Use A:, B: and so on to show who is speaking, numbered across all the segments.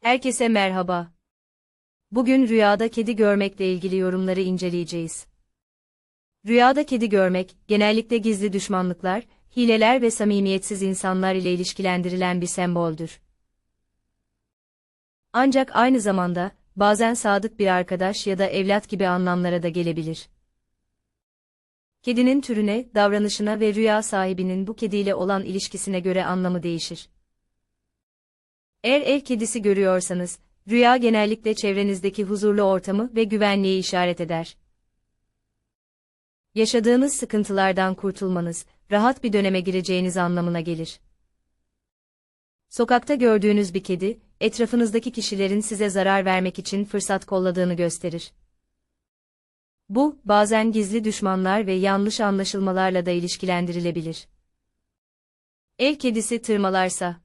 A: Herkese merhaba. Bugün rüyada kedi görmekle ilgili yorumları inceleyeceğiz. Rüyada kedi görmek, genellikle gizli düşmanlıklar, hileler ve samimiyetsiz insanlar ile ilişkilendirilen bir semboldür. Ancak aynı zamanda, bazen sadık bir arkadaş ya da evlat gibi anlamlara da gelebilir. Kedinin türüne, davranışına ve rüya sahibinin bu kediyle olan ilişkisine göre anlamı değişir. Eğer ev kedisi görüyorsanız, rüya genellikle çevrenizdeki huzurlu ortamı ve güvenliği işaret eder. Yaşadığınız sıkıntılardan kurtulmanız, rahat bir döneme gireceğiniz anlamına gelir. Sokakta gördüğünüz bir kedi, etrafınızdaki kişilerin size zarar vermek için fırsat kolladığını gösterir. Bu, bazen gizli düşmanlar ve yanlış anlaşılmalarla da ilişkilendirilebilir. Ev kedisi tırmalarsa,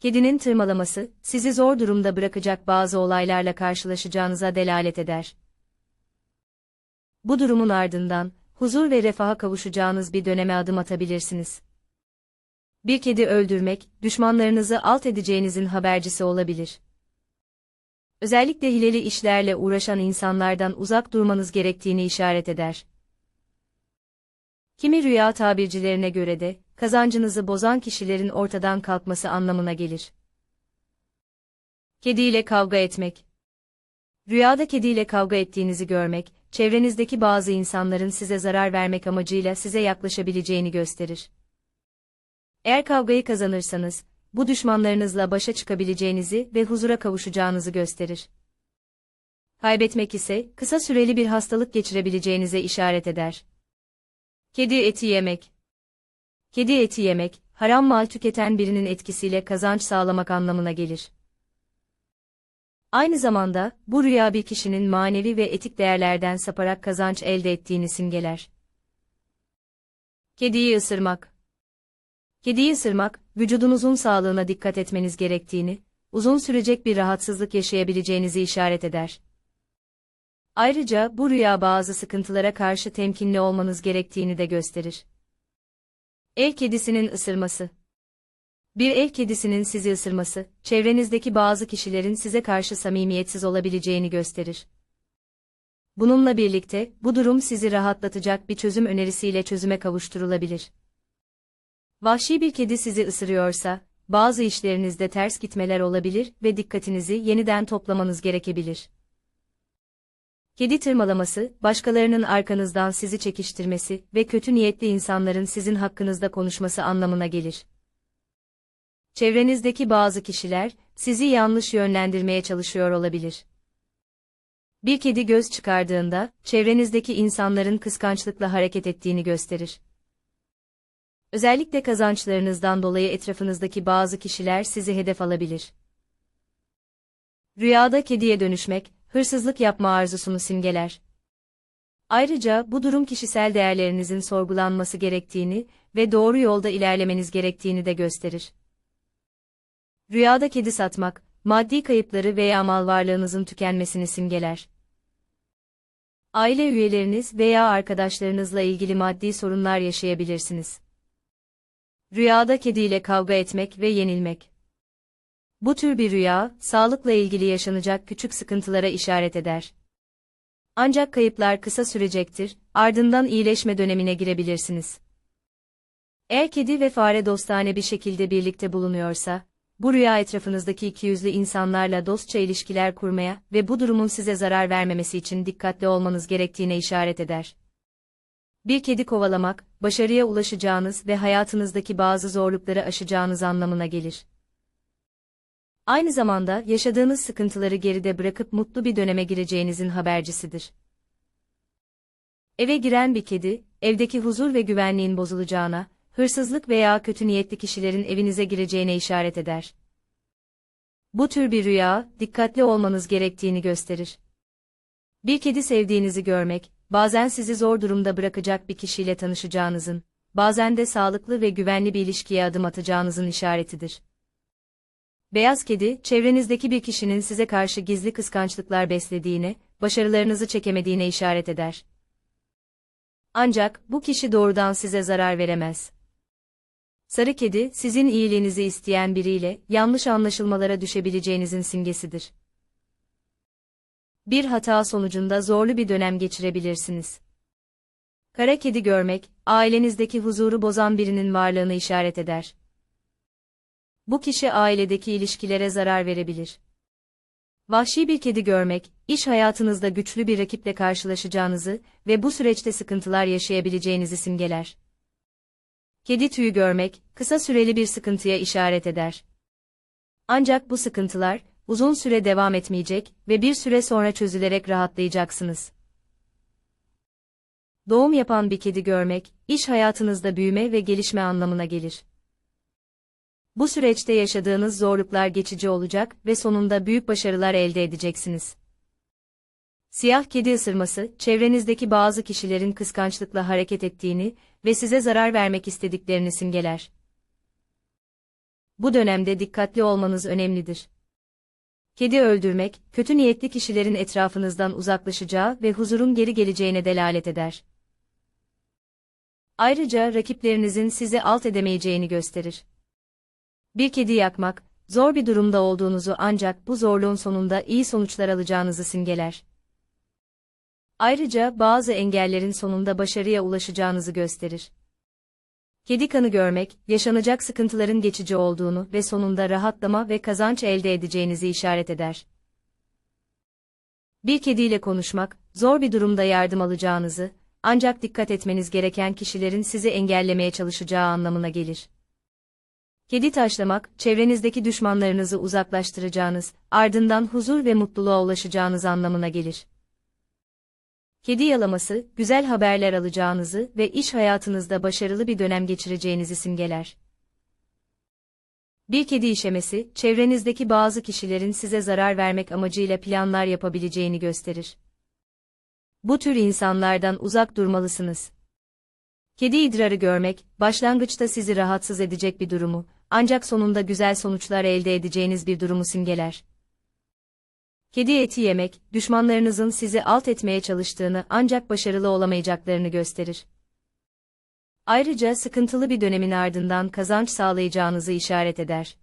A: Kedinin tırmalaması, sizi zor durumda bırakacak bazı olaylarla karşılaşacağınıza delalet eder. Bu durumun ardından, huzur ve refaha kavuşacağınız bir döneme adım atabilirsiniz. Bir kedi öldürmek, düşmanlarınızı alt edeceğinizin habercisi olabilir. Özellikle hileli işlerle uğraşan insanlardan uzak durmanız gerektiğini işaret eder. Kimi rüya tabircilerine göre de, kazancınızı bozan kişilerin ortadan kalkması anlamına gelir. Kediyle kavga etmek. Rüyada kediyle kavga ettiğinizi görmek, çevrenizdeki bazı insanların size zarar vermek amacıyla size yaklaşabileceğini gösterir. Eğer kavgayı kazanırsanız, bu düşmanlarınızla başa çıkabileceğinizi ve huzura kavuşacağınızı gösterir. Kaybetmek ise, kısa süreli bir hastalık geçirebileceğinize işaret eder. Kedi eti yemek. Kedi eti yemek, haram mal tüketen birinin etkisiyle kazanç sağlamak anlamına gelir. Aynı zamanda, bu rüya bir kişinin manevi ve etik değerlerden saparak kazanç elde ettiğini simgeler. Kediyi ısırmak. Kediyi ısırmak, vücudunuzun sağlığına dikkat etmeniz gerektiğini, uzun sürecek bir rahatsızlık yaşayabileceğinizi işaret eder. Ayrıca bu rüya bazı sıkıntılara karşı temkinli olmanız gerektiğini de gösterir. Ev kedisinin ısırması Bir ev kedisinin sizi ısırması, çevrenizdeki bazı kişilerin size karşı samimiyetsiz olabileceğini gösterir. Bununla birlikte, bu durum sizi rahatlatacak bir çözüm önerisiyle çözüme kavuşturulabilir. Vahşi bir kedi sizi ısırıyorsa, bazı işlerinizde ters gitmeler olabilir ve dikkatinizi yeniden toplamanız gerekebilir. Kedi tırmalaması, başkalarının arkanızdan sizi çekiştirmesi ve kötü niyetli insanların sizin hakkınızda konuşması anlamına gelir. Çevrenizdeki bazı kişiler, sizi yanlış yönlendirmeye çalışıyor olabilir. Bir kedi göz çıkardığında, çevrenizdeki insanların kıskançlıkla hareket ettiğini gösterir. Özellikle kazançlarınızdan dolayı etrafınızdaki bazı kişiler sizi hedef alabilir. Rüyada kediye dönüşmek, hırsızlık yapma arzusunu simgeler. Ayrıca bu durum kişisel değerlerinizin sorgulanması gerektiğini ve doğru yolda ilerlemeniz gerektiğini de gösterir. Rüyada kedi satmak, maddi kayıpları veya mal varlığınızın tükenmesini simgeler. Aile üyeleriniz veya arkadaşlarınızla ilgili maddi sorunlar yaşayabilirsiniz. Rüyada kediyle kavga etmek ve yenilmek. Bu tür bir rüya, sağlıkla ilgili yaşanacak küçük sıkıntılara işaret eder. Ancak kayıplar kısa sürecektir, ardından iyileşme dönemine girebilirsiniz. Eğer kedi ve fare dostane bir şekilde birlikte bulunuyorsa, bu rüya etrafınızdaki ikiyüzlü insanlarla dostça ilişkiler kurmaya ve bu durumun size zarar vermemesi için dikkatli olmanız gerektiğine işaret eder. Bir kedi kovalamak, başarıya ulaşacağınız ve hayatınızdaki bazı zorlukları aşacağınız anlamına gelir. Aynı zamanda yaşadığınız sıkıntıları geride bırakıp mutlu bir döneme gireceğinizin habercisidir. Eve giren bir kedi, evdeki huzur ve güvenliğin bozulacağına, hırsızlık veya kötü niyetli kişilerin evinize gireceğine işaret eder. Bu tür bir rüya, dikkatli olmanız gerektiğini gösterir. Bir kedi sevdiğinizi görmek, bazen sizi zor durumda bırakacak bir kişiyle tanışacağınızın, bazen de sağlıklı ve güvenli bir ilişkiye adım atacağınızın işaretidir. Beyaz kedi, çevrenizdeki bir kişinin size karşı gizli kıskançlıklar beslediğine, başarılarınızı çekemediğine işaret eder. Ancak, bu kişi doğrudan size zarar veremez. Sarı kedi, sizin iyiliğinizi isteyen biriyle yanlış anlaşılmalara düşebileceğinizin simgesidir. Bir hata sonucunda zorlu bir dönem geçirebilirsiniz. Kara kedi görmek, ailenizdeki huzuru bozan birinin varlığını işaret eder. Bu kişi ailedeki ilişkilere zarar verebilir. Vahşi bir kedi görmek, iş hayatınızda güçlü bir rakiple karşılaşacağınızı ve bu süreçte sıkıntılar yaşayabileceğinizi simgeler. Kedi tüyü görmek, kısa süreli bir sıkıntıya işaret eder. Ancak bu sıkıntılar, uzun süre devam etmeyecek ve bir süre sonra çözülerek rahatlayacaksınız. Doğum yapan bir kedi görmek, iş hayatınızda büyüme ve gelişme anlamına gelir. Bu süreçte yaşadığınız zorluklar geçici olacak ve sonunda büyük başarılar elde edeceksiniz. Siyah kedi ısırması, çevrenizdeki bazı kişilerin kıskançlıkla hareket ettiğini ve size zarar vermek istediklerini simgeler. Bu dönemde dikkatli olmanız önemlidir. Kedi öldürmek, kötü niyetli kişilerin etrafınızdan uzaklaşacağı ve huzurun geri geleceğine delalet eder. Ayrıca rakiplerinizin sizi alt edemeyeceğini gösterir. Bir kedi yakmak, zor bir durumda olduğunuzu ancak bu zorluğun sonunda iyi sonuçlar alacağınızı simgeler. Ayrıca bazı engellerin sonunda başarıya ulaşacağınızı gösterir. Kedi kanı görmek, yaşanacak sıkıntıların geçici olduğunu ve sonunda rahatlama ve kazanç elde edeceğinizi işaret eder. Bir kediyle konuşmak, zor bir durumda yardım alacağınızı, ancak dikkat etmeniz gereken kişilerin sizi engellemeye çalışacağı anlamına gelir. Kedi taşlamak, çevrenizdeki düşmanlarınızı uzaklaştıracağınız, ardından huzur ve mutluluğa ulaşacağınız anlamına gelir. Kedi yalaması, güzel haberler alacağınızı ve iş hayatınızda başarılı bir dönem geçireceğinizi simgeler. Bir kedi işemesi, çevrenizdeki bazı kişilerin size zarar vermek amacıyla planlar yapabileceğini gösterir. Bu tür insanlardan uzak durmalısınız. Kedi idrarı görmek, başlangıçta sizi rahatsız edecek bir durumu, ancak sonunda güzel sonuçlar elde edeceğiniz bir durumu simgeler. Kedi eti yemek, düşmanlarınızın sizi alt etmeye çalıştığını ancak başarılı olamayacaklarını gösterir. Ayrıca sıkıntılı bir dönemin ardından kazanç sağlayacağınızı işaret eder.